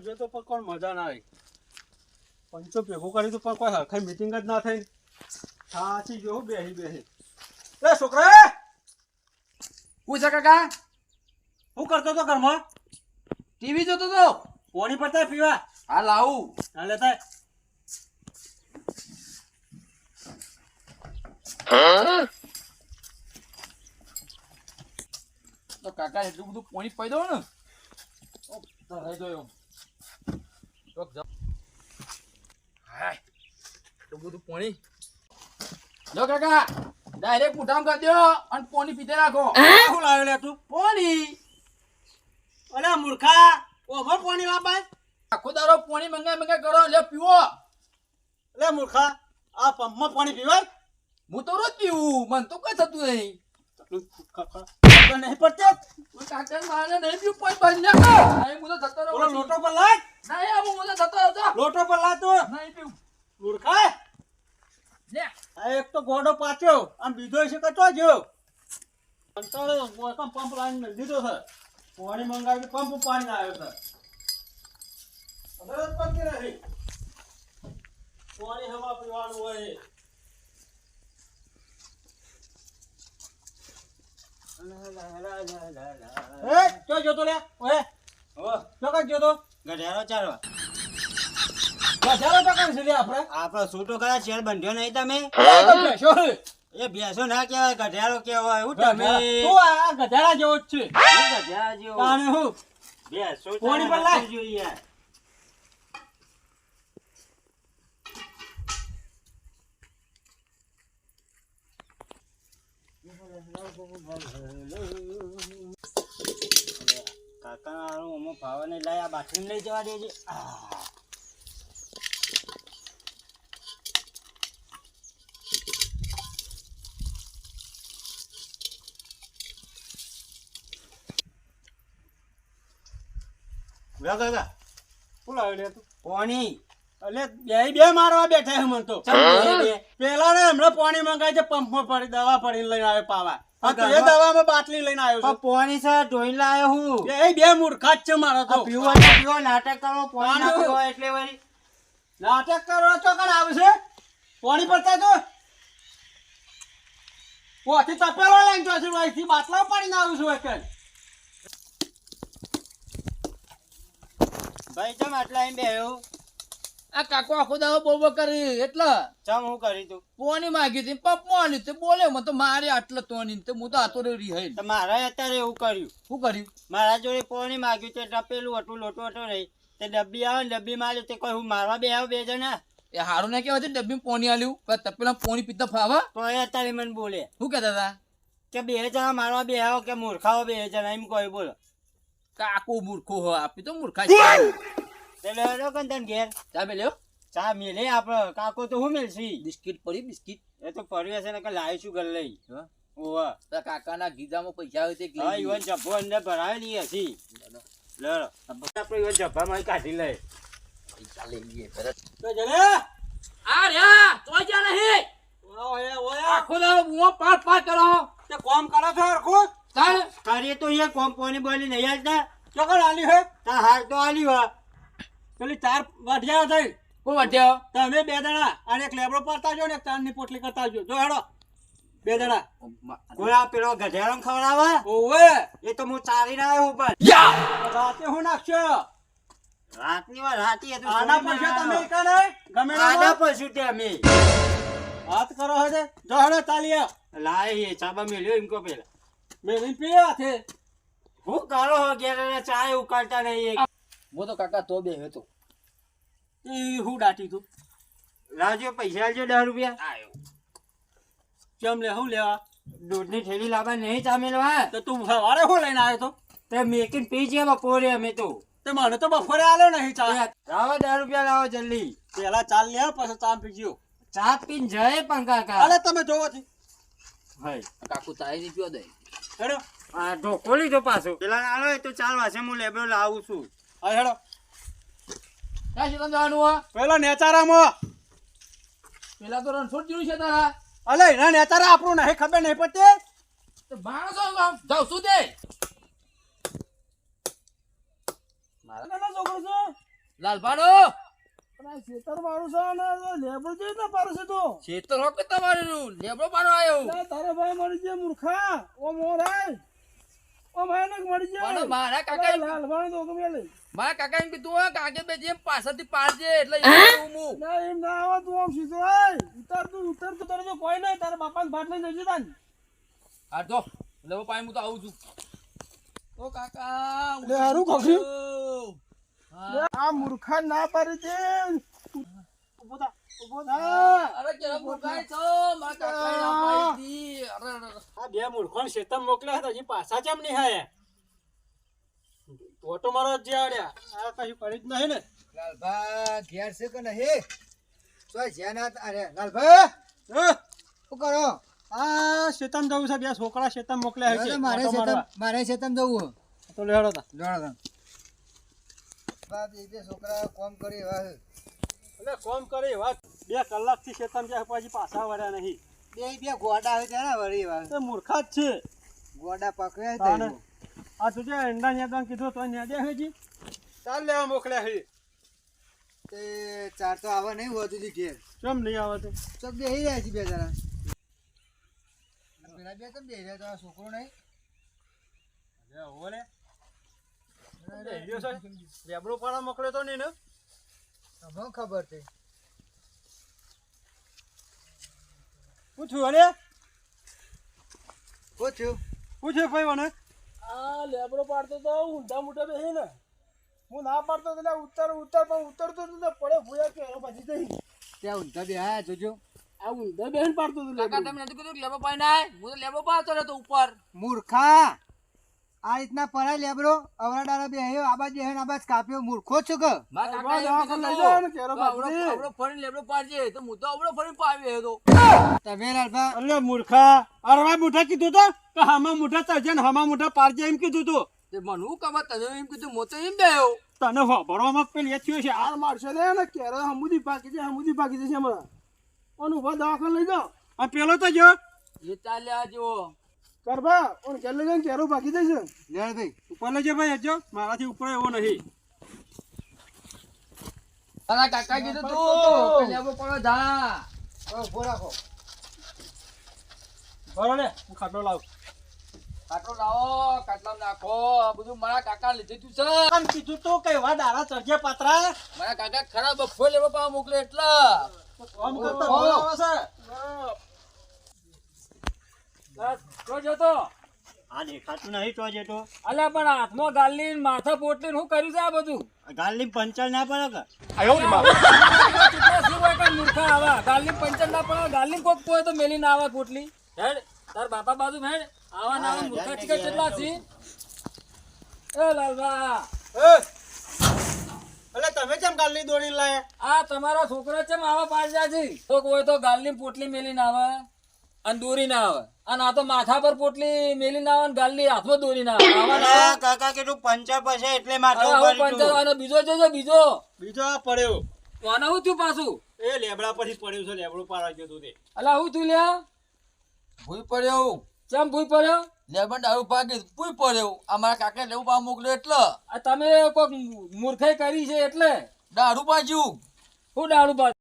ગામમાં જતો પણ કોણ મજા ના આવી. પંચો ભેગો કરી પણ કોઈ હરખાઈ મિટિંગ જ ના થઈ સાચી જોઉં બેહી બેહી. એ છોકરા પૂછા કાકા? હું કરતો તો ઘરમાં? ટીવી જોતો તો પોણી પડતા પીવા. હા, લાવું. હા, લેતા તો કાકા, એટલું બધું પોણી પડી દો ને. ધરાઈ દો બધું પાણી લો કાકા ડાયરેક્ટ મોઢામાં કરી દો અને પાણી પીતે રાખો. શું લાવ્યો લે તું? પાણી અલે મૂર્ખા ઓભર પોણી લાબાય આખો દારો પાણી મંગાઈ મંગાઈ કરો લે પીવો. લે મૂર્ખા આ પંપમાં પાણી પીવાય? હું તો રોજ પીવું મને તો કઈ થતું નહીં. ખબર નહીં પડતી. પણ કાકા મારે નહીં પીવું પાણી બંધ ના નહીં હું તો ઓલો રહું લોટો પર લાય. નહીં આવું હું તો થતો રહું છું. લોટો પર લાય તું. નહીં પીવું. મૂર્ખા લે. આ એક તો ગોડો પાછો. આમ બીજો છે કચો જો અંતરે મોસમ પંપ લાઈન મેં દીધો છે. પાણી મંગાવી પંપ પાણી ના આવ્યો છે. પાણી હવા પીવાનું હોય. એ ચો જોતો લે ઓએ ચોકન જોતો? ગઢિયારો ચાલવા. ગધારો ચોકન છે લે આપણે? આપણો છૂટો કયા શેર બંધ્યો નહીં તમે? એ બેસો ના કહેવાય ગઢિયારો કહેવાય. હું તમે? તું આ ગધાડા જેવો જ છે. ગધેડા જેવો. હું? કોણી પર ચાલે જોઈએ. યાર. ઓમો ફાવા નહીં લાય આ બાથરૂમ લઈ જવા દેજે કાકા તું. પોણી. એટલે બે બે મારવા બેઠા છે મને તો. બે બે. પેલા ને હમણાં પાણી મંગાય છે પંપમાં પડી દવા પડીને લઈને આવ્યો પાવા. હા તો એ દવામાં બાટલી લઈને આવ્યો પણ પોણી સર લાયો હું. એ બે મૂર્ખા જ છે મારો તો. પીવો ને પીવો નાટક કરો પાણી. પીવો એટલે વળી. નાટક કરો તો કણ આવશે? પાણી પડતા તો? પોથી તપેલો લઈને જો છું અહીંથી બાટલા પાડીને આવું છું એકલ ભાઈ ચમ આટલા એમ બેહ્યો? આ કાકો આખો દાવો બહુ બહુ કરી એટલે? ચમ હું કરી તું પોની માગી હતી પપ મોની તે બોલે મને તો મારે આટલો તોની તે હું તો આતો રહી હઈ તો મારે અત્યારે એવું કર્યું. શું કર્યું? મારા જોડે પોની માગ્યું તે ડપેલું હતું લોટો હતો રહી તે ડબ્બી આવે ને ડબ્બી માર્યું તે કોઈ હું મારવા બે આવ બે જણા? એ હારું ના કહેવાય ડબ્બી પોની આલ્યું. પણ તપેલા પોની પીતા ફાવા? તો એ અત્યારે મને બોલે. શું કહેતા હતા? કે બે જણા મારવા બે આવો કે મૂર્ખાઓ બે જણા એમ કોઈ બોલો. કાકો મૂર્ખો હો આપી તો મૂર્ખા તને ઘેર. ચા બે લ્યો ચા મેલે આપણે કાકો તો હું મેલશી? બિસ્કિટ પડી બિસ્કિટ? એ તો પડ્યું હશે ને કે લાવીશું ઘર લઈ. ઓવા. કાકાના ગીધામાં પૈસા આવે તે. ઈવન જબ્બો અંદર ભરાવેલી હશી. લડો આપણે ઈવન જબ્બામાં કાઢી લે પૈસા લઈ લઈએ તરત. તો જલે. આ રહ્યા તોય જ્યાં નહીં. ઓય ઓય આખો બૂમો પાર પાર કરો. તે કોમ કરો છો હરખું? તાણ? કરીએ તો અહીંયા કોમ પોની બોલી નહીં હાલતા? ચોકર આલી હે. તાર હાલ તો આલી વા પેલી ચાર વાઢિયા થઈ. કોઈ વાટ્યો તમે બે જણા અને એક લેબડો પડતા જો ને એક તારની પોટલી કરતા આવજો જો હેડો. બે જણા. કોઈ આ પેલો ગધેડો ખવડાવે ઓવે. એ તો હું ચાલી ના આવ્યો ઉપર રાતે હું નાખશો રાતની વાર રાતી હતું આના પૈસા તમે નહીં? ગમે આના. તે અમે. વાત કરો હે જો હેડો તાલીએ લાય એ ચાબા મેલ્યો એમ કો પેલા. મેં પીવા છે. હું કરો હો ઘેર ચાય ઉકાળતા નહીં હું તો કાકા તો બે હતો. એ હું દાટી તું. લાવજો પૈસા આલજો દસ રૂપિયા. આયો કેમ લે હું લેવા? દૂધની થેલી લાવવા નહીં ચા મેલવા તો તું સવારે હું લઈને આવ્યો તો? તે મેકીને પી જ્યા બપોરે અમે તો. તે મને તો બપોરે આલો નહીં ચા. લાવો દસ રૂપિયા લાવો જલ્દી. પેલા ચાલ લે પછી ચા પીજો ચા પીને જાય પણ કાકા. અરે તમે જોવો છે. હાય કાકુ તારી નહીં પીવો દે હેડો. આ ઢોકો લીધો પાછો. પેલા ના આલો એ તો ચાલ વાસે હું લેબડો લાવું છું. હા હેડો ક્યાં છે જવાનું હો? પેલા નેચારામાં. પેલા તો રણછોડ જેવું છે તારા. અલે એના નેચારા આપણું નહીં ખબર નહીં પડતી. માણસો જાઉં શું તે. મારા નાનો છોકરો છે. લાલભાનો ખેતર મારું છે ને લેબર જોઈ ને પાડે છે તો. ખેતર હો કે તમારું લેબડો પાડો આવ્યો તારો ભાઈ મારી જાય મૂર્ખા ઓ મોરાય ઓ ભયાનક મળી પણ જાય મારા કાકા તો મારા કાકા એમ કીધું હોય કાકે બે જેમ પાછળથી પાડજે એટલે કહું હું. ના એમ ના આવે તું આમ સીધો આય તું ઉતાર તું તારે કોઈ નહીં તારા બાપાને ભાત લઈને જજે તાન. હા તો લેવો પાય હું તો આવું છું. ઓ કાકા લે, હારું કાકી. આ મૂર્ખા ના પાડી દે. ઊભો થા ઊભો થા. અરે કેરા મૂર્ખાય છો? મારા કાકા ના પાડી અરે, અરે. આ બે મૂર્ખોને શેતમ મોકલ્યા હતા હજી પાછા કેમ નહીં આયા? ઓટો મારો જ જ્યાં આ કશું કરી જ નહીં ને. લાલભા ઘેર છે કે નહીં? તો જ્યાં અરે લાલભા હા, શું કરો? આ શેતમ જવું છે બે છોકરા શેતમ મોકલ્યા છે. મારે શેતમ મારે શેતમ જવું તો લેડો તા લેડો તા બે છોકરા કોમ કરી એવા એટલે કોમ કરી વાત બે કલાકથી શેતમ જાય પછી પાછા વળ્યા નહીં. બે બે ગોડા આવે ત્યાં વળી એવા તો મૂર્ખા જ છે. ગોડા પકડ્યા છે. આ તું જે અંડા ન્યાદા કીધું તો ન્યાદે હજી ચાલ લેવા મોકલ્યા છે. તે ચાર તો આવા નહીં હોતું જી ઘેર. કેમ નહીં આવે તો? ચોક બેહી રહ્યા છે બે જણા. પેલા બે કેમ રહ્યા તો આ છોકરો નહીં. લે, હોવે ને. હીરો પાડા મોકલ્યો તો નહીં ને? તમને ખબર છે. પૂછ્યું અરે પૂછ્યું. પૂછ્યું ભાઈ મને? આ લેબડો પાડતો તો ઊંધા મોટા બેસી ને હું ના પાડતો તો એટલે ઉત્તર ઉત્તર પણ ઉત્તરતો તો તો પડે ભૂયા કે પછી જઈ. ત્યાં ઊંધા બે હા જોજો. આ ઊંધા બેહીને પાડતો તો કાકા. તમે નથી કીધું કે લેબડો પાડીને આય? હું તો લેબડો પાડતો રહેતો ઉપર. મૂર્ખા! આ રીતના પરાય લેબરો અવરાડાના બે હયો આબાજ બે હયો આબાજ કાપ્યો મૂર્ખો છો કે? મા કાકા લઈ ને કેરો આવડો બાજરી. આવડો ફરીને લેબડો પાડજે. તો હું તો આવડો પાવી પાડ્યો તો તમે લાલભા. અલ્લે મૂર્ખા. અરવા મુઠા કીધું તો? કે હામા મુઠા તરજે ને હામા મુઠા પાડજે એમ કીધું તો. તે મનુ હું ખબર એમ કીધું મો તો એમ બેયો તને વાપરવામાં પેલી એ થયું છે. આર મારશે લે ને કેરો હમુદી પાકી છે હમુદી પાકી જશે હમણાં. ઓનું ઊભા દવાખાને લઈ જાઓ. આ પેલો તો જો. એ ચાલ્યા જો. કરભા ઓન ઘેર જઈને ચહેરો ભાગી જશે. લેણ ભાઈ ઉપર લેજે ભાઈ હજો મારાથી ઉપર એવો નહીં. તારા કાકા કીધું તું કે લેબડો જા. ઊભો રાખો. બરો લે હું ખાટલો લાવ. કાટલો લાવો કાટલામાં નાખો. આ બધું મારા કાકા લીધે તું છે. આમ કીધું તો કે વા ચરજે પાત્રા. મારા કાકા ખરાબ બફો લેવો પા મોકલે એટલે. કામ કરતા બોલાવો છે તો જતો આ દેખાતું નહીં તો જેતો અલ્યા પણ હાથમાં ગાલી માથા પોટલી હું કર્યું છે આ બધું? ગાલની પંચર ના પડે કે? મૂર્ખા આવા ગાલી પંચર ના પડે કોક પોય તો મેલી ના આવે પોટલી હેડ તાર બાપા બાજુ હેડ આવા ના આવા મૂર્ખા ટીકા કેટલા છે એ એટલે તમે કેમ ગાલની દોડી લાયા આ તમારા છોકરા ચેમ આવા પાડ્યા છે? તો કોઈ તો ગાલની પોટલી મેલી ના આવે. અને દોરી ના આવે. અને આ તો માથા પર પોટલી મેલી ના આવે ગાલની હાથમાં દોરી ના આવે. કાકા પંચર એટલે અને બીજો જોજો બીજો. બીજો આ પડ્યો. આને શું થયું પાછું? એ લેબડા પરથી પડ્યું છે લેબડું પાડા ગયો તું તે. અલા હું થયું લ્યા? ભૂઈ પડ્યો ચમ ભૂઈ પડ્યો? લેબન દારૂ પાકી ભૂઈ પડ્યો અમારા મારા કાકા લેવું પા મોકલ્યો એટલે. આ તમે કોઈક મૂર્ખાઈ કરી છે એટલે? દારૂ પાજ્યું. હું દારૂ પા